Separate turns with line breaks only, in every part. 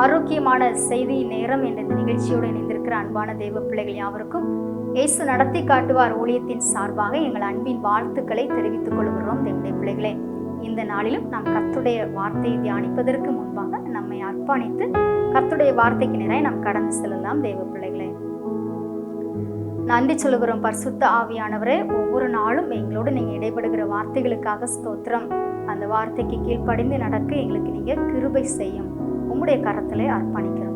ஆரோக்கியமான செய்தி நேரம் என்ற இந்த நிகழ்ச்சியோடு இணைந்திருக்கிற அன்பான தெய்வ பிள்ளைகள் யாவருக்கும் இயேசு நடத்தி காட்டுவார் ஊழியத்தின் சார்பாக எங்கள் அன்பின் வாழ்த்துக்களை தெரிவித்துக் கொள்கிறோம் தேவனுடைய பிள்ளைகளே. இந்த நாளிலும் நாம் கர்த்துடைய வார்த்தையை தியானிப்பதற்கு முன்பாக நம்மை அர்ப்பணித்து கர்த்துடைய வார்த்தைக்கு நேராக நாம் கடந்து செல்லலாம் தெய்வ பிள்ளைகளே. நன்றி சொல்லுகிறோம் பரிசுத்த ஆவியானவரே. ஒவ்வொரு நாளும் எங்களோடு நீங்க இடைபடுகிற வார்த்தைகளுக்காக ஸ்தோத்திரம். அந்த வார்த்தைக்கு கீழ்ப்படிந்து நடக்க எங்களுக்கு நீங்க கிருபை செய்யும். உம்முடைய கரத்திலே அர்ப்பணிக்கிறோம்ப்பா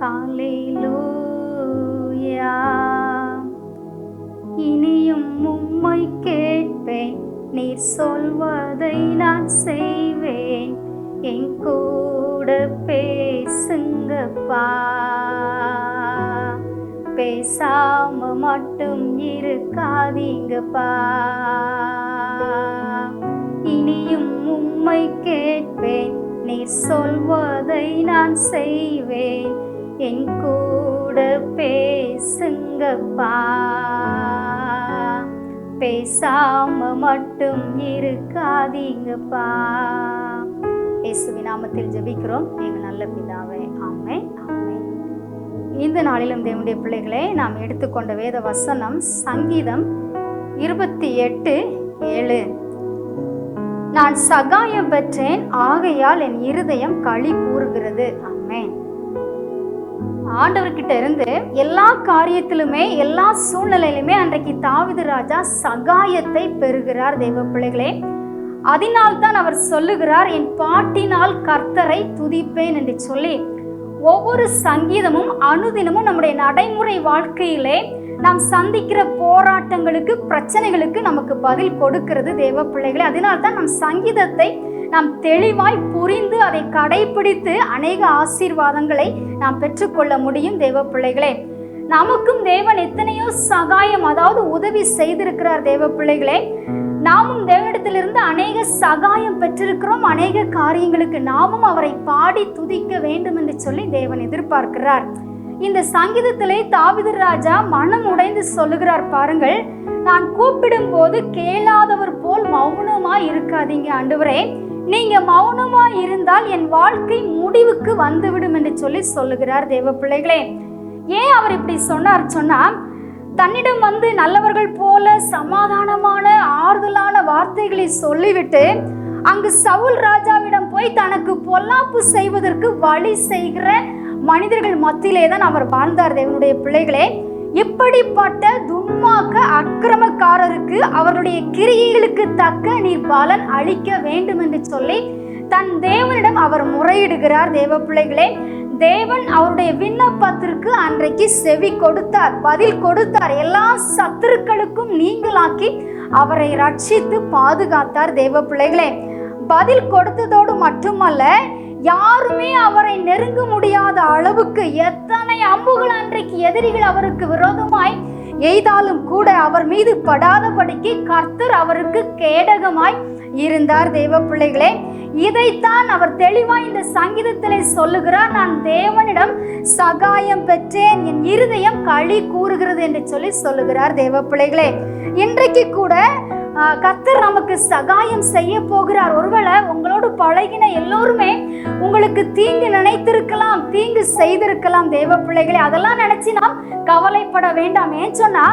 ஹalleluya. இனியும் உம்மை கேட்பேன். நீர் சொல்வதை நான் செய்வேன். என் கூட பேசுங்கப்பா. பேசாம மட்டும் இருக்காதீங்கப்பா. இனியும் உம்மை கேட்பேன். நீ சொல்வதை நான் செய்வேன். என் கூட பேசுங்கப்பா. பேசாம மட்டும் இருக்காதீங்கப்பா. இயேசுவி நாமத்தில் ஜெபிக்கிறோம். எங்கள் நல்ல பிதாவே ஆமை ஆமை இந்த நாளிலும் தேவனுடைய பிள்ளைகளை நாம் எடுத்துக்கொண்ட வேத வசனம் சங்கீதம் இருபத்தி எட்டு ஏழு. நான் சகாயம் பெற்றேன் ஆகையால் என் இருதயம் களி கூறுகிறது. ஆமென். ஆண்டவர்கிட்ட இருந்து எல்லா காரியத்திலுமே எல்லா சூழ்நிலையிலுமே அன்றைக்கு தாவிது ராஜா சகாயத்தை பெறுகிறார் தெய்வ பிள்ளைகளே. அதனால்தான் அவர் சொல்லுகிறார் என் பாட்டினால் கர்த்தரை துதிப்பேன் என்று சொல்லி ஒவ்வொரு சங்கீதமும் அனுதினமும் நம்முடைய நடைமுறை வாழ்க்கையிலே நாம் சந்திக்கிற போராட்டங்களுக்கு பிரச்சனைகளுக்கு நமக்கு பதில் கொடுக்கிறது தேவ பிள்ளைகளே. அதனால தான் நம் சங்கீதத்தை நாம் தெளிவாய் புரிந்து அதை கடைபிடித்து அநேக ஆசீர்வாதங்களை நாம் பெற்றுக்கொள்ள முடியும் தேவ பிள்ளைகளே. நமக்கும் தேவன் எத்தனையோ சகாயம் அதாவது உதவி செய்திருக்கிறார் தேவ பிள்ளைகளே. நாமும் தேவனிடத்திலிருந்து அநேக சகாயம் பெற்றிருக்கிறோம் அநேக காரியங்களுக்கு நாமும் அவரை பாடி துதிக்க வேண்டும் என்று சொல்லி தேவன் எதிர்பார்க்கிறார். இந்த சங்கீதத்திலே தாவிதர் ராஜா மனம் உடைந்து சொல்லுகிறார் பாருங்கள். நான் கூப்பிடும் போது கேளாதவர் போல் மௌனமா இருக்காதீங்க ஆண்டவரே. நீங்க மௌனமா இருந்தால் என் வாழ்க்கை முடிவுக்கு வந்துவிடும் என்று சொல்லி சொல்லுகிறார் தேவ பிள்ளைகளே. ஏன் அவர் இப்படி சொன்னார் சொன்னா தன்னிடம் வந்து நல்லவர்கள் போல சமாதானமான ஆறுதலான வார்த்தைகளை சொல்லிவிட்டு அங்கு சவுல் ராஜாவிடம் போய் தனக்கு பொல்லாப்பு செய்வதற்கு வழி செய்கிற மனிதர்கள் மத்தியிலே தான் அவர் வாழ்ந்தார் தேவனுடைய பிள்ளைகளே. இப்படிப்பட்ட துன்மாக்க அக்கிரமக்காரருக்கு அவருடைய கிரியைகளுக்கு தக்க நீ பலன் அளிக்க வேண்டும் என்று சொல்லி தன் தேவனிடம் அவர் முறையிடுகிறார் தேவ பிள்ளைகளே. தேவன் அவருடைய விண்ணப்பத்திற்கு அன்றைக்கு செவி கொடுத்தார் பதில் கொடுத்தார். எல்லா சத்துருக்களுக்கும் நீங்களாக்கி அவரை ரட்சித்து பாதுகாத்தார் தேவ பிள்ளைகளே. பதில் கொடுத்ததோடு மட்டுமல்ல யாருமே அவரை நெருங்க முடியாத அளவுக்கு எத்தனை அம்புகள் அன்றைக்கு எதிரிகள் அவருக்கு விரோதமாய் எய்தாலும் கூட அவர் மீது படாதபடிக்கு கர்த்தர் அவருக்கு கேடகமாய் இருந்தார். தெய்வ பிள்ளைகளே இதைத்தான் அவர் தெளிவாய் இந்த சங்கீதத்திலே சொல்லுகிறார். நான் தேவனிடம் சகாயம் பெற்றேன். என் இருதயம் களி கூறுகிறது என்று சொல்லி சொல்லுகிறார். தேவ பிள்ளைகளே இன்றைக்கு கூட கத்தர் நமக்கு சகாயம் செய்ய போகிறார். ஒருவேளை உங்களோடு பழகின எல்லோருமே உங்களுக்கு தீங்கு நினைத்திருக்கலாம் தீங்கு செய்திருக்கலாம் தேவ பிள்ளைகளே. அதெல்லாம் நினைச்சு நாம் கவலைப்பட வேண்டாம். ஏன் சொன்னா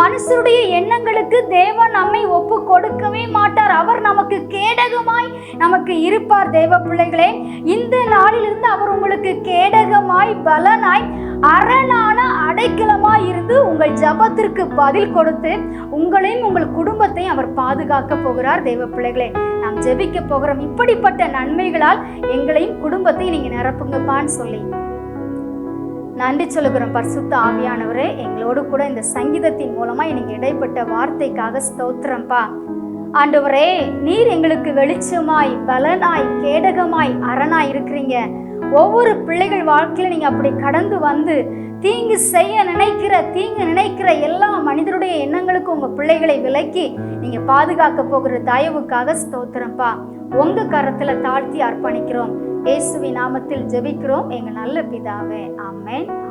மனுஷருடைய எண்ணங்களுக்கு தேவன் நம்மை ஒப்பு கொடுக்கவே மாட்டார். அவர் நமக்கு கேடகமாய் நமக்கு இருப்பார் தேவ பிள்ளைகளே. இந்த நாளிலிருந்து அவர் உங்களுக்கு கேடகமாய் பலனாய் அரணான அடைக்கலமாய் இருந்து உங்கள் ஜபத்திற்கு பதில் கொடுத்து உங்களையும் உங்கள் குடும்பத்தையும் அவர் பாதுகாக்க போகிறார் தெய்வ பிள்ளைகளே. நாம் ஜெபிக்க போகிறோம். இப்படிப்பட்ட நன்மைகளால் எங்களையும் குடும்பத்தையும் நீங்க நிரப்புங்கப்பான்னு சொல்லி. நன்றி சொல்லுகிறோம் பரிசுத்த ஆவியானவரே. எங்களோடு கூட இந்த சங்கீதத்தின் மூலமா எனக்கு இடைப்பட்ட வார்த்தைக்காக ஸ்தோத்திரம்ப்பா ஆண்டவரே நீர் எங்களுக்கு வெளிச்சமாய் பலனாய் கேடகமாய் அரணாய் இருக்கிறீங்க. ஒவ்வொரு பிள்ளைகள் வாழ்க்கையில நீங்க அப்படி கடந்து வந்து தீங்கு செய்ய நினைக்கிற தீங்கு நினைக்கிற எல்லா மனிதருடைய எண்ணங்களுக்கும் உங்க பிள்ளைகளை விலக்கி நீங்க பாதுகாக்க போகிற தயவுக்காக ஸ்தோத்திரம்ப்பா உங்க கரத்துல தாழ்த்தி அர்ப்பணிக்கிறோம். இயேசுவி நாமத்தில் ஜெபிக்கிறோம். எங்க நல்ல பிதாவே. ஆமென்.